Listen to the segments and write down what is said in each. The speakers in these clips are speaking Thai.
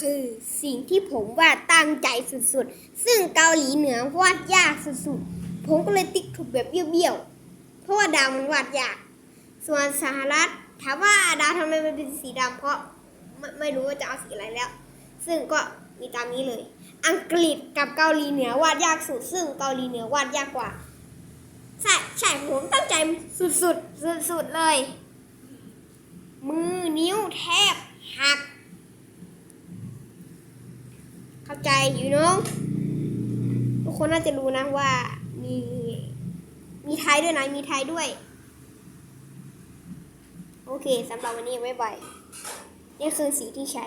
คือสิ่งที่ผมวาดตั้งใจสุดๆ ซึ่งเกาหลีเหนือวาดยากสุดๆ ผมก็เลยติ๊กถูกแบบเบี้ยวๆ เพราะว่าดาวมันวาดยาก ส่วนสหรัฐถามว่าดาวทำไมมันเป็นสีดำเพราะไม่ไม่รู้ว่าจะเอาสีอะไรแล้ว ซึ่งก็มีตามนี้เลย อังกฤษกับเกาหลีเหนือวาดยากสุด ซึ่งเกาหลีเหนือวาดยากกว่า ใช่ใช่ผมตั้งใจสุดๆ สุดๆเลย มือนิ้วแทบหัก เข้าใจอยู่เน้องทุกคนน่าจะรู้นะว่ามีมีไทยด้วยนะ มีไทยด้วย โอเคสำหรับวันนี้บ๊ายบายนี่คือสีที่ใช้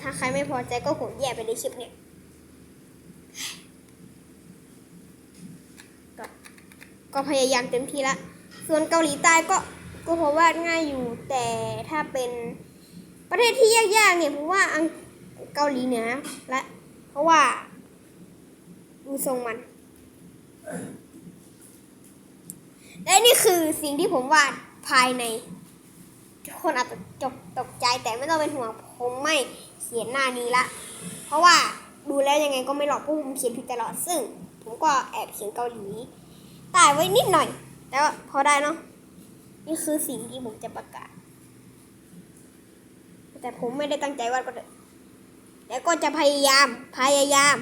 ถ้าใครไม่พอใจก็ผมแย่ไปในคลิปเนี่ยก็ก็พยายามเต็มที่ละ ส่วนเกาหลีใต้ก็ก็เพราะว่าง่ายอยู่ แต่ถ้าเป็นประเทศที่ยากๆเนี่ยผมว่าอังเกาหลีเหนือและเพราะว่าดูทรงมัน และนี่คือสิ่งที่ผมวาดภายใน ทุกคนอาจจะจกตกใจแต่ไม่ต้องเป็นห่วงผมไม่เขียนหน้านี้ละ เพราะว่าดูแล้วยังไงก็ไม่หลอกพราะผมเขียนผิดตลอดซึ่ง ผมก็แอบเขียนเกาหลีใต้ไว้นิดหน่อย แต่ว่าพอได้เนาะนี่คือสิ่งที่ผมจะประกาศ แต่ผมไม่ได้ตั้งใจวาดก็เถอะแล้วก็จะพยายามพยายาม